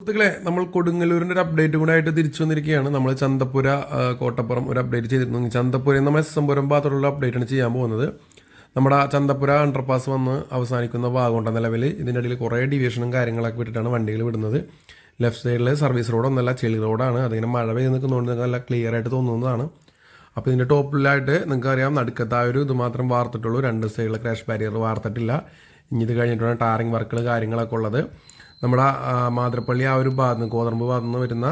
സുഹൃത്തുക്കളെ നമ്മൾ കൊടുങ്ങല്ലൂരിന്റെ ഒരു അപ്ഡേറ്റ് കൂടെ ആയിട്ട് തിരിച്ചു വന്നിരിക്കുകയാണ്. നമ്മൾ ചന്തപ്പുര കോട്ടപ്പുറം ഒരു അപ്ഡേറ്റ് ചെയ്തിരുന്നു. ചന്തപ്പുരയിൽ നമ്മൾ എസ് എംപുരം ഭാഗത്തുള്ള അപ്ഡേറ്റ് ആണ് ചെയ്യാൻ പോകുന്നത്. നമ്മുടെ ചന്തപ്പുര അണ്ടർപാസ് വന്ന് അവസാനിക്കുന്ന ഭാഗമുണ്ട നിലവിൽ ഇതിന്റെ ഇടയിൽ കുറേ ഡിവിഷനും കാര്യങ്ങളൊക്കെ വിട്ടിട്ടാണ് വണ്ടികൾ വിടുന്നത്. ലെഫ്റ്റ് സൈഡിൽ സർവീസ് റോഡ് ഒന്നല്ല ചെളി റോഡാണ് അതിങ്ങനെ മഴ പെയ്ത് നിൽക്കുന്നതുകൊണ്ട് നിങ്ങൾക്ക് നല്ല ക്ലിയർ ആയിട്ട് തോന്നുന്നതാണ്. അപ്പോൾ ഇതിന്റെ ടോപ്പിലായിട്ട് നിങ്ങൾക്ക് അറിയാം നടുക്കത്ത് ആ ഒരു ഇത് മാത്രം വാർത്തിട്ടുള്ളൂ. രണ്ട് സൈഡിലെ ക്രാഷ് ബാരിയർ വാർത്തിട്ടില്ല. ഇനി ഇത് കഴിഞ്ഞിട്ടാണ് ടാറിങ് വർക്കുകൾ കാര്യങ്ങളൊക്കെ ഉള്ളത്. നമ്മുടെ മാതൃപ്പള്ളി ആ ഒരു ഭാഗത്ത് നിന്ന് കോതമ്പ് ഭാഗത്ത് നിന്ന് വരുന്ന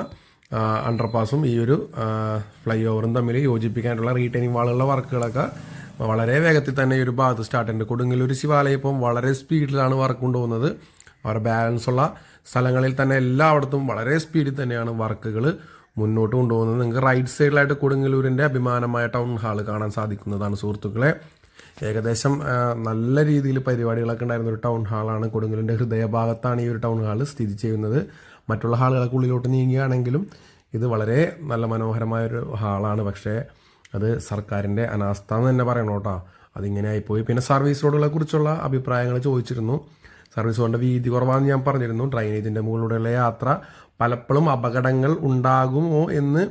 അണ്ടർപാസും ഈ ഒരു ഫ്ലൈ ഓവറും തമ്മിൽ യോജിപ്പിക്കാനുള്ള റീറ്റൈനിങ് വാളുള്ള വർക്കുകളൊക്കെ വളരെ വേഗത്തിൽ തന്നെ ഈ ഒരു ഭാഗത്ത് സ്റ്റാർട്ട് ഉണ്ട് കൊടുങ്ങല്ലൂർ ശിവാലയം ഇപ്പം വളരെ സ്പീഡിലാണ് വർക്ക് കൊണ്ടുപോകുന്നത്. അവരുടെ ബാലൻസ് ഉള്ള സ്ഥലങ്ങളിൽ തന്നെ എല്ലായിടത്തും വളരെ സ്പീഡിൽ തന്നെയാണ് വർക്കുകൾ മുന്നോട്ട് കൊണ്ടുപോകുന്നത് നിങ്ങൾക്ക് റൈറ്റ് സൈഡിലായിട്ട് കൊടുങ്ങല്ലൂരിന്റെ അഭിമാനമായ ടൗൺ ഹാൾ കാണാൻ സാധിക്കുന്നതാണ് സുഹൃത്തുക്കളെ. ഏകദേശം നല്ല രീതിയിൽ പരിപാടികളൊക്കെ ഉണ്ടായിരുന്ന ഒരു ടൗൺ ഹാളാണ് കൊടുങ്ങലിന്റെ ഹൃദയഭാഗത്താണ് ഈ ഒരു ടൗൺ ഹാൾ സ്ഥിതി ചെയ്യുന്നത്. മറ്റുള്ള ഹാളുകൾക്ക് ഉള്ളിലോട്ട് നീങ്ങുകയാണെങ്കിലും ഇത് വളരെ നല്ല മനോഹരമായ ഒരു ഹാളാണ് പക്ഷേ അത് സർക്കാരിന്റെ അനാസ്ഥ എന്ന് തന്നെ പറയണം കേട്ടോ. അതിങ്ങനെ ആയിപ്പോയി പിന്നെ സർവീസ് റോഡുകളെ കുറിച്ചുള്ള അഭിപ്രായങ്ങൾ ചോദിച്ചിരുന്നു. സർവീസ് റോഡിന്റെ വീതി കുറവാണെന്ന് ഞാൻ പറഞ്ഞിരുന്നു. ഡ്രൈനേജിന്റെ മുകളിലൂടെയുള്ള യാത്ര പലപ്പോഴും അപകടങ്ങൾ ഉണ്ടാകുമോ എന്ന്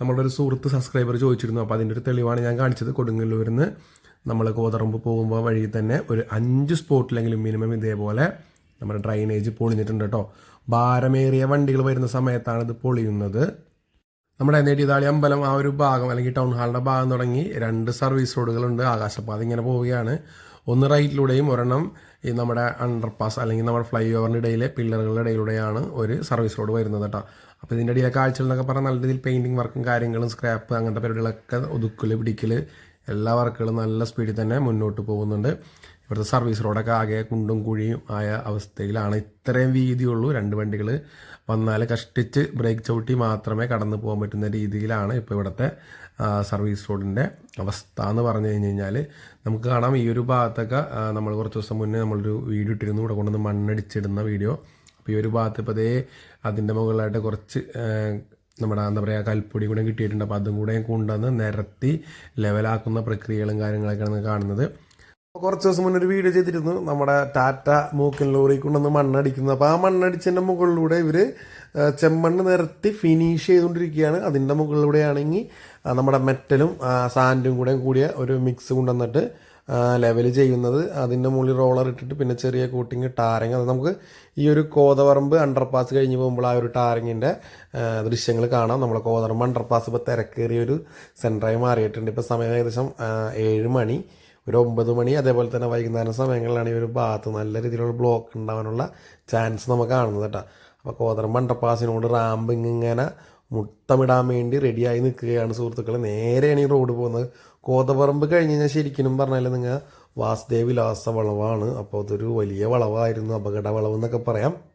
നമ്മളുടെ ഒരു സുഹൃത്ത് സബ്സ്ക്രൈബർ ചോദിച്ചിരുന്നു. അപ്പോൾ അതിന്റെ ഒരു തെളിവാണ് ഞാൻ കാണിച്ചത് കൊടുങ്ങല്ലൂരിൽ നിന്ന് നമ്മൾ കോതറമ്പ് പോകുമ്പോൾ വഴി തന്നെ ഒരു അഞ്ച് സ്പോട്ടിലെങ്കിലും മിനിമം ഇതേപോലെ നമ്മുടെ ഡ്രൈനേജ് പൊളിഞ്ഞിട്ടുണ്ട് കേട്ടോ ഭാരമേറിയ വണ്ടികൾ വരുന്ന സമയത്താണ് ഇത് പൊളിയുന്നത്. നമ്മുടെ നെടിതാളി അമ്പലം ആ ഒരു ഭാഗം അല്ലെങ്കിൽ ടൗൺ ഹാളിന്റെ ഭാഗം തുടങ്ങി രണ്ട് സർവീസ് റോഡുകളുണ്ട് ആകാശപാത ഇങ്ങനെ പോവുകയാണ്. ഒന്ന് റൈറ്റിലൂടെയും ഒരെണ്ണം ഈ നമ്മുടെ അണ്ടർപാസ് അല്ലെങ്കിൽ നമ്മുടെ ഫ്ലൈ ഓവറിന്റെ ഇടയിലെ പില്ലറുകളുടെ ഇടയിലൂടെയാണ് ഒരു സർവീസ് റോഡ് വരുന്നത് കേട്ടോ അപ്പോൾ ഇതിന്റെ ഇടയിലെ കാഴ്ചകൾ എന്നൊക്കെ പറഞ്ഞാൽ നല്ല രീതിയിൽ പെയിന്റിങ് വർക്കും കാര്യങ്ങളും സ്ക്രാപ്പ് അങ്ങനത്തെ പരിപാടികളൊക്കെ ഒതുക്കൽ പിടിക്കൽ എല്ലാ വർക്കുകളും നല്ല സ്പീഡിൽ തന്നെ മുന്നോട്ട് പോകുന്നുണ്ട്. ഇവിടുത്തെ സർവീസ് റോഡൊക്കെ ആകെ കുണ്ടും കുഴിയും ആയ അവസ്ഥയിലാണ്. ഇത്രയും വീതിയുള്ളൂ രണ്ട് വണ്ടികൾ. വന്നാൽ കഷ്ടിച്ച് ബ്രേക്ക് ചവിട്ടി മാത്രമേ കടന്നു പോകാൻ പറ്റുന്ന രീതിയിലാണ് ഇപ്പോൾ ഇവിടുത്തെ സർവീസ് റോഡിന്റെ അവസ്ഥ എന്ന് പറഞ്ഞു കഴിഞ്ഞ് കഴിഞ്ഞാൽ നമുക്ക് കാണാം ഈ ഒരു ഭാഗത്തൊക്കെ നമ്മൾ കുറച്ച് ദിവസം മുന്നേ നമ്മളൊരു വീഡിയോ ഇട്ടിരുന്നു. ഇവിടെ കൊണ്ടുവന്ന് മണ്ണടിച്ചിടുന്ന വീഡിയോ. അപ്പോൾ ഈ ഒരു ഭാഗത്ത് ഇപ്പോൾ അതേ അതിന്റെ മുകളിലായിട്ട് കുറച്ച് നമ്മുടെ എന്താ പറയുക കൽപ്പൊടി കൂടെ കിട്ടിയിട്ടുണ്ട്. അപ്പോൾ അതും കൂടെ കൊണ്ടുവന്ന് നിരത്തി ലെവലാക്കുന്ന പ്രക്രിയകളും കാര്യങ്ങളൊക്കെയാണ് കാണുന്നത്. കുറച്ച് ദിവസം മുന്നേ ഒരു വീഡിയോ ചെയ്തിരുന്നു. നമ്മുടെ ടാറ്റ മൂക്കൻ ലോറി കൊണ്ടുവന്ന് മണ്ണടിക്കുന്നത് അപ്പോൾ ആ മണ്ണടിച്ചതിന്റെ മുകളിലൂടെ ഇവർ ചെമ്മണ്ണ് നിരത്തി ഫിനിഷ് ചെയ്തുകൊണ്ടിരിക്കുകയാണ്. അതിന്റെ മുകളിലൂടെയാണെങ്കിൽ നമ്മുടെ മെറ്റലും സാൻഡും കൂടെ കൂടിയ ഒരു മിക്സ് കൊണ്ടുവന്നിട്ട് ലെവൽ ചെയ്യുന്നത്. അതിന്റെ മുകളിൽ റോളർ ഇട്ടിട്ട് പിന്നെ ചെറിയ കൂട്ടിങ് ടാരങ് അത് നമുക്ക് ഈ ഒരു കോതവറമ്പ് അണ്ടർപാസ് കഴിഞ്ഞ് പോകുമ്പോൾ ആ ഒരു ടാരങ്ങിന്റെ ദൃശ്യങ്ങൾ കാണാം. നമ്മളെ കോതവറമ്പ് അണ്ടർപാസ് ഇപ്പോൾ തിരക്കേറിയ ഒരു സെന്ററായി മാറിയിട്ടുണ്ട്. ഇപ്പോൾ സമയം ഏകദേശം ഏഴ് മണി. ഒരു ഒമ്പത് മണി അതേപോലെ തന്നെ വൈകുന്നേരം സമയങ്ങളിലാണ് ഈ ഒരു ഭാഗത്ത് നല്ല രീതിയിലുള്ള ബ്ലോക്ക് ഉണ്ടാവാനുള്ള ചാൻസ് നമുക്ക് കാണുന്നത് കേട്ടോ. അപ്പോൾ കോതറമ്പ് അണ്ടർപാസിനോട് റാമ്പ് ഇങ്ങനെ മുട്ടമിടാൻ വേണ്ടി റെഡിയായി നിൽക്കുകയാണ് സുഹൃത്തുക്കൾ നേരെയാണ് ഈ റോഡ് പോകുന്നത്. കോതപറമ്പ് കഴിഞ്ഞ് കഴിഞ്ഞാൽ ശരിക്കും പറഞ്ഞാൽ നിങ്ങൾ വാസുദേവ് വിലാസ വളവാണ്. അപ്പോൾ അതൊരു വലിയ വളവായിരുന്നു അപകട വളവ് എന്നൊക്കെ പറയാം.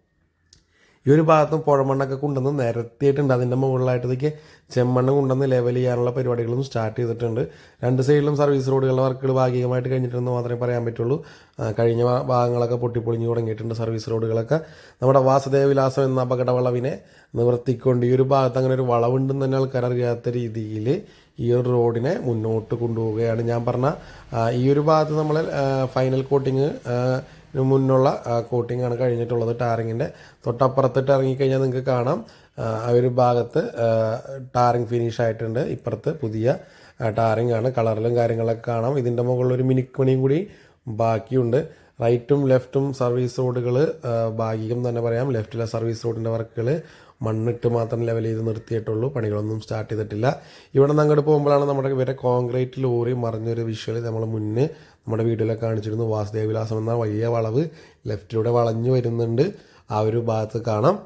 ഈ ഒരു ഭാഗത്തും പുഴമണ്ണൊക്കെ കൊണ്ടുവന്ന് നിരത്തിയിട്ടുണ്ട്. അതിന്റെ മുകളിലായിട്ടത്തേക്ക് ചെമ്മണ്ണ് കൊണ്ടുവന്ന് ലെവൽ ചെയ്യാനുള്ള പരിപാടികളും സ്റ്റാർട്ട് ചെയ്തിട്ടുണ്ട്. രണ്ട് സൈഡിലും സർവീസ് റോഡുകളുടെ വർക്കുകൾ ഭാഗികമായിട്ട് കഴിഞ്ഞിട്ടുണ്ടെന്ന് മാത്രമേ പറയാൻ പറ്റുള്ളൂ. കഴിഞ്ഞ ഭാഗങ്ങളൊക്കെ പൊട്ടിപ്പൊളിഞ്ഞു തുടങ്ങിയിട്ടുണ്ട് സർവീസ് റോഡുകളൊക്കെ നമ്മുടെ വാസുദേവ വിലാസം എന്ന അപകട വളവിനെ നിവർത്തിക്കൊണ്ട് ഈ ഒരു ഭാഗത്ത് അങ്ങനെ ഒരു വളവുണ്ടെന്ന് തന്നെ ആൾക്കാരറിയാത്ത രീതിയിൽ ഈ ഒരു റോഡിനെ മുന്നോട്ട് കൊണ്ടുപോവുകയാണ്. ഞാൻ പറഞ്ഞ ഈ ഒരു ഭാഗത്ത് നമ്മൾ ഫൈനൽ കോട്ടിങ് മുന്നുള്ള കോട്ടിങ്ങാണ് കഴിഞ്ഞിട്ടുള്ളത് ടാറിങ്ങിന്റെ തൊട്ടപ്പുറത്തിട്ട് ഇറങ്ങിക്കഴിഞ്ഞാൽ നിങ്ങൾക്ക് കാണാം. ആ, ആ ഒരു ഭാഗത്ത് ടാറിങ് ഫിനിഷ് ആയിട്ടുണ്ട്. ഇപ്പുറത്ത് പുതിയ ടാറിങ് ആണ് കളറിലും കാര്യങ്ങളൊക്കെ കാണാം. ഇതിന്റെ മുകളിൽ ഒരു മിനിക്കണിയും കൂടി ബാക്കിയുണ്ട്. റൈറ്റും ലെഫ്റ്റും സർവീസ് റോഡുകൾ ഭാഗികം തന്നെ പറയാം. ലെഫ്റ്റിലെ സർവീസ് റോഡിന്റെ വർക്കുകൾ മണ്ണിട്ട് മാത്രം ലെവൽ ചെയ്ത് നിർത്തിയിട്ടുള്ളൂ. പണികളൊന്നും സ്റ്റാർട്ട് ചെയ്തിട്ടില്ല. ഇവിടെ നിന്ന് അങ്ങോട്ട് പോകുമ്പോഴാണ് നമ്മുടെ ഇവരെ കോൺക്രീറ്റ് ലോറി മറിഞ്ഞൊരു വിഷ്വൽ നമ്മൾ മുന്നേ നമ്മുടെ വീഡിയോയിലൊക്കെ കാണിച്ചിരുന്നു. വാസുദേവ വിലാസം എന്ന വലിയ വളവ് ലെഫ്റ്റിലൂടെ വളഞ്ഞു വരുന്നുണ്ട്. ആ ഒരു ഭാഗത്ത് കാണാം.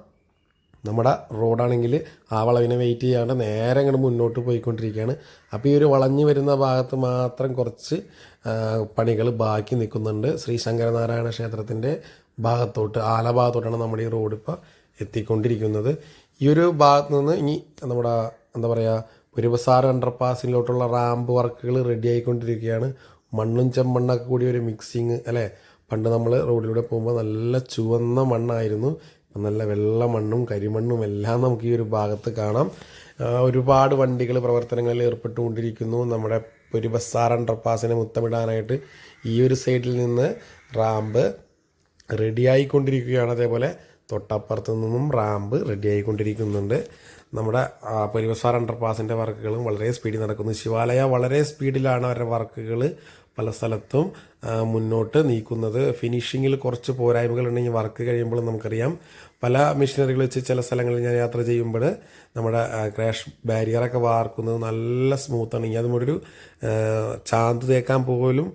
നമ്മുടെ റോഡാണെങ്കിൽ ആ വളവിനെ വെയിറ്റ് ചെയ്യാണ്ട് നേരെ അങ്ങോട്ട് മുന്നോട്ട് പോയിക്കൊണ്ടിരിക്കുകയാണ്. അപ്പോൾ ഈ ഒരു വളഞ്ഞു വരുന്ന ഭാഗത്ത് മാത്രം കുറച്ച് പണികൾ ബാക്കി നിൽക്കുന്നുണ്ട്. ശ്രീ ശങ്കരനാരായണ ക്ഷേത്രത്തിന്റെ ഭാഗത്തോട്ട് ആല ഭാഗത്തോട്ടാണ് നമ്മുടെ ഈ റോഡ് ഇപ്പോൾ എത്തിക്കൊണ്ടിരിക്കുന്നത്. ഈ ഒരു ഭാഗത്ത് നിന്ന് ഇനി നമ്മുടെ എന്താ പറയുക പുരുവസാർ അണ്ടർപാസിലോട്ടുള്ള റാമ്പ് വർക്കുകൾ റെഡി ആയിക്കൊണ്ടിരിക്കുകയാണ്. മണ്ണും ചെമ്മണ്ണൊക്കെ കൂടി ഒരു മിക്സിങ് അല്ലേ? പണ്ട് നമ്മൾ റോഡിലൂടെ പോകുമ്പോൾ നല്ല ചുവന്ന മണ്ണായിരുന്നു. നല്ല വെള്ള മണ്ണും കരിമണ്ണും എല്ലാം നമുക്ക് ഈ ഒരു ഭാഗത്ത് കാണാം. ഒരുപാട് വണ്ടികൾ പ്രവർത്തനങ്ങളിൽ ഏർപ്പെട്ടുകൊണ്ടിരിക്കുന്നു. നമ്മുടെ ഒരു ബസ്സാർ അണ്ടർപാസിനെ മുത്തമിടാനായിട്ട് ഈ ഒരു സൈഡിൽ നിന്ന് റാമ്പ് റെഡിയായിക്കൊണ്ടിരിക്കുകയാണ് അതേപോലെ തൊട്ടപ്പുറത്ത് നിന്നും റാമ്പ് റെഡി ആയിക്കൊണ്ടിരിക്കുന്നുണ്ട് നമ്മുടെ പെരുവസാർ അണ്ടർപാസിന്റെ വർക്കുകളും വളരെ സ്പീഡിൽ നടക്കുന്നു. ശിവാലയ വളരെ സ്പീഡിലാണ് അവരുടെ വർക്കുകൾ പല സ്ഥലത്തും മുന്നോട്ട് നീക്കുന്നത്. ഫിനിഷിങ്ങിൽ കുറച്ച് പോരായ്മകൾ ഉണ്ടെങ്കിൽ വർക്ക് കഴിയുമ്പോൾ നമുക്കറിയാം. പല മെഷീനറികൾ വെച്ച് ചില സ്ഥലങ്ങളിൽ ഞാൻ യാത്ര ചെയ്യുമ്പോൾ നമ്മുടെ ക്രാഷ് ബാരിയറൊക്കെ വാർക്കുന്നത് നല്ല സ്മൂത്താണ്. ഇനി അതുമൊരു ചാന്ത് തേക്കാൻ പോലും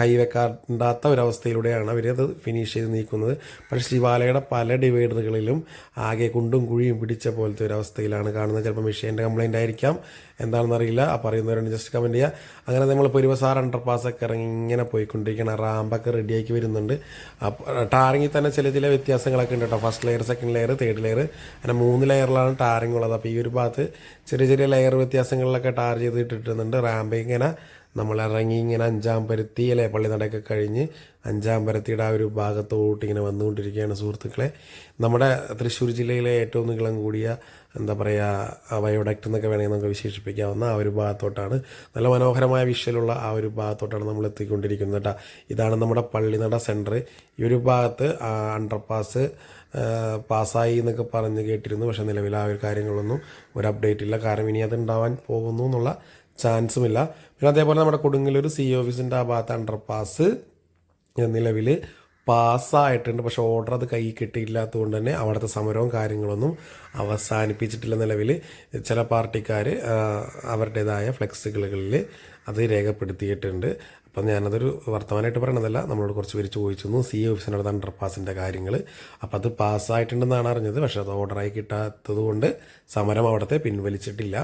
കൈവെക്കാണ്ടാത്ത ഒരവസ്ഥയിലൂടെയാണ് അവരത് ഫിനിഷ് ചെയ്ത് നീക്കുന്നത്. പക്ഷേ ശിവാലയുടെ പല ഡിവൈഡറുകളിലും ആകെ കുണ്ടും കുഴിയും പിടിച്ച പോലത്തെ ഒരു അവസ്ഥയിലാണ് കാണുന്നത്. ചിലപ്പോൾ മെഷീന്റെ കംപ്ലൈന്റ് ആയിരിക്കാം. എന്താണെന്നറിയില്ല. ആ പറയുന്നവരുണ്ട്. ജസ്റ്റ് കമന്റ് ചെയ്യുക അങ്ങനെ നമ്മൾ പെരുവസാർ അണ്ടർ പാസ്സൊക്കെ ഇറങ്ങി ഇങ്ങനെ പോയിക്കൊണ്ടിരിക്കുകയാണ്. റാമ്പൊക്കെ റെഡിയാക്കി വരുന്നുണ്ട്. ടാറിങ്ങിൽ തന്നെ ചില ചില വ്യത്യാസങ്ങളൊക്കെ ഉണ്ട് കേട്ടോ. First layer second layer third layer അങ്ങനെ മൂന്ന് ലെയറിലാണ് ടാറിങ് ഉള്ളത് അപ്പോൾ ഈ ഒരു ഭാഗത്ത് ചെറിയ ചെറിയ ലെയർ വ്യത്യാസങ്ങളിലൊക്കെ ടാർ ചെയ്ത് ഇട്ടിട്ടുണ്ട്. റാമ്പ് ഇങ്ങനെ നമ്മൾ ഇറങ്ങി ഇങ്ങനെ അഞ്ചാം പരുത്തി അല്ലെ പള്ളി നടക്കെ കഴിഞ്ഞ് അഞ്ചാം പരത്തിയുടെ ആ ഒരു ഭാഗത്തോട്ട് ഇങ്ങനെ വന്നുകൊണ്ടിരിക്കുകയാണ് സുഹൃത്തുക്കളെ. നമ്മുടെ തൃശ്ശൂർ ജില്ലയിലെ ഏറ്റവും നീളം കൂടിയ എന്താ പറയുക വയോഡക്റ്റ് എന്നൊക്കെ വേണമെങ്കിൽ നമുക്ക് വിശേഷിപ്പിക്കാവുന്ന ആ ഒരു ഭാഗത്തോട്ടാണ്. നല്ല മനോഹരമായ വിഷ്വലുള്ള ആ ഒരു ഭാഗത്തോട്ടാണ് നമ്മൾ എത്തിക്കൊണ്ടിരിക്കുന്നത് കേട്ടോ. ഇതാണ് നമ്മുടെ പള്ളിനട സെന്റർ ഈ ഒരു ഭാഗത്ത് അണ്ടർപാസ് പാസ്സായി എന്നൊക്കെ പറഞ്ഞ് കേട്ടിരുന്നു. പക്ഷേ നിലവിൽ ആ ഒരു കാര്യങ്ങളൊന്നും ഒരു അപ്ഡേറ്റ് ഇല്ല. കാരണം ഇനി അത് ഉണ്ടാവാൻ പോകുന്നു എന്നുള്ള ചാൻസുമില്ല. പിന്നെ അതേപോലെ നമ്മുടെ കൊടുങ്ങല്ലൂർ സി ഓഫീസിന്റെ ആ ഭാഗത്ത് അണ്ടർപാസ് നിലവിൽ പാസ്സായിട്ടുണ്ട് പക്ഷേ ഓർഡർ അത് കൈ കിട്ടിയില്ലാത്തതുകൊണ്ട് തന്നെ അവിടുത്തെ സമരവും കാര്യങ്ങളൊന്നും അവസാനിപ്പിച്ചിട്ടില്ല നിലവിൽ ചില പാർട്ടിക്കാർ അവരുടേതായ ഫ്ലെക്സുകളിൽ അത് രേഖപ്പെടുത്തിയിട്ടുണ്ട്. അപ്പം ഞാനതൊരു വർത്തമാനമായിട്ട് പറയണതല്ല. നമ്മളോട് കുറച്ച് പേര് ചോദിച്ചിരുന്നു സി ഓഫീസിനടുത്ത് അണ്ടർപാസിന്റെ കാര്യങ്ങൾ അപ്പം അത് പാസ്സായിട്ടുണ്ടെന്നാണ് അറിഞ്ഞത്. പക്ഷേ അത് ഓർഡറായി കിട്ടാത്തത് കൊണ്ട് സമരം അവിടുത്തെ പിൻവലിച്ചിട്ടില്ല.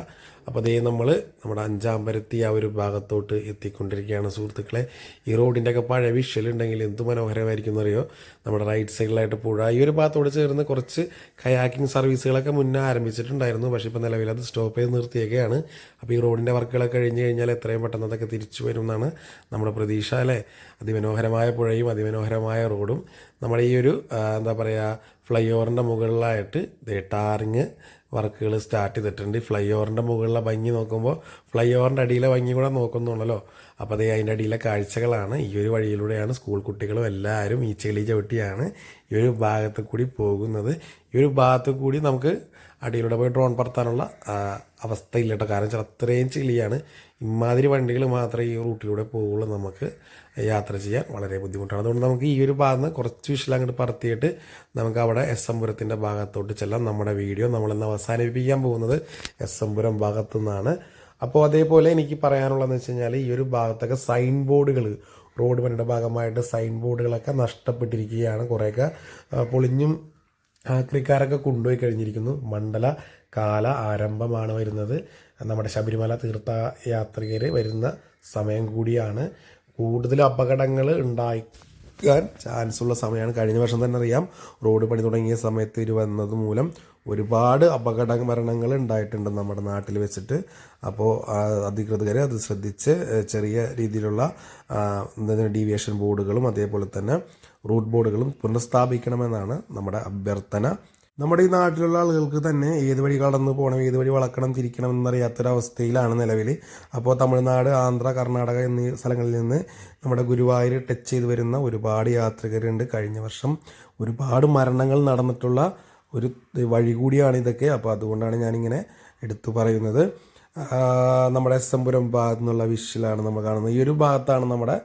അപ്പോൾ അതേ നമ്മൾ നമ്മുടെ അഞ്ചാം പരത്തി ആ ഒരു ഭാഗത്തോട്ട് എത്തിക്കൊണ്ടിരിക്കുകയാണ് സുഹൃത്തുക്കളെ. ഈ റോഡിന്റെ ഒക്കെ പഴയ വിഷ്വലുണ്ടെങ്കിൽ എന്ത് മനോഹരമായിരിക്കും അറിയോ നമ്മുടെ റൈറ്റ് സൈഡിലായിട്ട് പുഴ. ഈ ഒരു ഭാഗത്തോട് ചേർന്ന് കുറച്ച് കയാക്കിംഗ് സർവീസുകളൊക്കെ മുന്നേ ആരംഭിച്ചിട്ടുണ്ടായിരുന്നു. പക്ഷേ ഇപ്പോൾ നിലവിൽ അത് സ്റ്റോപ്പ് ചെയ്ത് നിർത്തിയൊക്കെയാണ് അപ്പോൾ ഈ റോഡിന്റെ വർക്കുകളൊക്കെ കഴിഞ്ഞ് കഴിഞ്ഞാൽ എത്രയും പെട്ടെന്ന് അതൊക്കെ തിരിച്ചു വരും എന്നാണ് നമ്മുടെ പ്രതീക്ഷ അല്ലേ? അതിമനോഹരമായ പുഴയും അതിമനോഹരമായ റോഡും നമ്മുടെ ഈ ഒരു എന്താ പറയുക ഫ്ലൈ ഓവറിന്റെ മുകളിലായിട്ട് ടാറിങ് വർക്കുകൾ സ്റ്റാർട്ട് ചെയ്തിട്ടുണ്ട്. ഫ്ലൈ ഓവറിന്റെ മുകളിലെ ഭംഗി നോക്കുമ്പോൾ ഫ്ലൈ ഓവറിന്റെ അടിയിലെ ഭംഗി കൂടെ നോക്കുന്നുണ്ടല്ലോ. അപ്പോൾ അതേ അതിന്റെ അടിയിലെ കാഴ്ചകളാണ്. ഈ ഒരു വഴിയിലൂടെയാണ് സ്കൂൾ കുട്ടികളും എല്ലാവരും ഈ ചെളി ചവിട്ടിയാണ് ഈ ഒരു ഭാഗത്ത് കൂടി പോകുന്നത്. ഈ ഒരു ഭാഗത്ത് കൂടി നമുക്ക് അടിയിലൂടെ പോയി ഡ്രോൺ പറത്താനുള്ള അവസ്ഥയില്ല കേട്ടോ കാരണം വെച്ചാൽ അത്രയും ചെളിയാണ്. ഇമാതിരി വണ്ടികൾ മാത്രമേ ഈ റൂട്ടിലൂടെ പോവുള്ളൂ. നമുക്ക് യാത്ര ചെയ്യാൻ വളരെ ബുദ്ധിമുട്ടാണ്. അതുകൊണ്ട് നമുക്ക് ഈ ഒരു ഭാഗത്ത് നിന്ന് കുറച്ച് വിഷയം അങ്ങോട്ട് പറത്തിയിട്ട് നമുക്ക് അവിടെ എസ് എം പുരത്തിന്റെ ഭാഗത്തോട്ട് ചെല്ലാം. നമ്മുടെ വീഡിയോ നമ്മളിന്ന് അവസാനിപ്പിക്കാൻ പോകുന്നത് എസ് എം പുരം ഭാഗത്തു നിന്നാണ് അപ്പോൾ അതേപോലെ എനിക്ക് പറയാനുള്ളതെന്ന് വെച്ച് കഴിഞ്ഞാൽ ഈ ഒരു ഭാഗത്തൊക്കെ സൈൻ ബോർഡുകൾ റോഡ് പണിയുടെ ഭാഗമായിട്ട് സൈൻ ബോർഡുകളൊക്കെ നഷ്ടപ്പെട്ടിരിക്കുകയാണ്. കുറേയൊക്കെ പൊളിഞ്ഞും ആക്രിക്കാരൊക്കെ കൊണ്ടുപോയി കഴിഞ്ഞിരിക്കുന്നു. മണ്ഡല കാല ആരംഭമാണ് വരുന്നത്. നമ്മുടെ ശബരിമല തീർത്ഥയാത്രികർ വരുന്ന സമയം കൂടിയാണ്. കൂടുതൽ അപകടങ്ങൾ ഉണ്ടാക്കാൻ ചാൻസ് ഉള്ള സമയമാണ്. കഴിഞ്ഞ വർഷം തന്നെ അറിയാം. റോഡ് പണി തുടങ്ങിയ സമയത്ത് ഇത് വന്നത് മൂലം ഒരുപാട് അപകട മരണങ്ങൾ ഉണ്ടായിട്ടുണ്ട് നമ്മുടെ നാട്ടിൽ വെച്ചിട്ട്. അപ്പോൾ അധികൃതരെ അത് ശ്രദ്ധിച്ച് ചെറിയ രീതിയിലുള്ള ഡീവിയേഷൻ ബോർഡുകളും അതേപോലെ തന്നെ റൂട്ട് ബോർഡുകളും പുനഃസ്ഥാപിക്കണമെന്നാണ് നമ്മുടെ അഭ്യർത്ഥന. നമ്മുടെ ഈ നാട്ടിലുള്ള ആളുകൾക്ക് തന്നെ ഏത് വഴി കടന്നു പോകണം ഏത് വഴി വളക്കണം തിരിക്കണം എന്നറിയാത്തൊരവസ്ഥയിലാണ് നിലവിൽ. അപ്പോൾ തമിഴ്നാട് ആന്ധ്ര കർണാടക എന്നീ സ്ഥലങ്ങളിൽ നിന്ന് നമ്മുടെ ഗുരുവായൂർ ടച്ച് ചെയ്ത് വരുന്ന ഒരുപാട് യാത്രികരുണ്ട്. കഴിഞ്ഞ വർഷം ഒരുപാട് മരണങ്ങൾ നടന്നിട്ടുള്ള ഒരു വഴി കൂടിയാണ് ഇതൊക്കെ. അപ്പോൾ അതുകൊണ്ടാണ് ഞാനിങ്ങനെ എടുത്തു പറയുന്നത്. നമ്മുടെ എസ് എംപുരം ഭാഗത്തു നിന്നുള്ള വിഷിലാണ് നമ്മൾ കാണുന്നത്. ഈ ഒരു ഭാഗത്താണ് നമ്മുടെ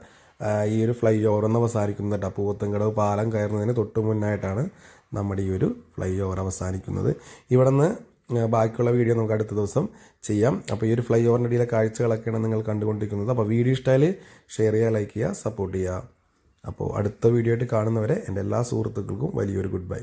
ഈ ഒരു ഫ്ലൈ ഓവർ എന്ന് അവസാനിക്കുന്നത് കേട്ടോ. പൂവത്തങ്കടവ് പാലം കയറുന്നതിന് തൊട്ട് മുന്നായിട്ടാണ് നമ്മുടെ ഈ ഒരു ഫ്ലൈ ഓവർ അവസാനിക്കുന്നത്. ഇവിടെ നിന്ന് ബാക്കിയുള്ള വീഡിയോ നമുക്ക് അടുത്ത ദിവസം ചെയ്യാം. അപ്പോൾ ഈ ഒരു ഫ്ലൈ ഓവറിന്റെ ഇടയിലെ കാഴ്ചകളൊക്കെയാണ് നിങ്ങൾ കണ്ടുകൊണ്ടിരിക്കുന്നത്. അപ്പോൾ വീഡിയോ ഇഷ്ടമായാൽ ഷെയർ ചെയ്യുക ലൈക്ക് ചെയ്യുക സപ്പോർട്ട് ചെയ്യുക. അപ്പോൾ അടുത്ത വീഡിയോ ആയിട്ട് കാണുന്നവരെ എന്റെ എല്ലാ സുഹൃത്തുക്കൾക്കും വലിയൊരു ഗുഡ് ബൈ.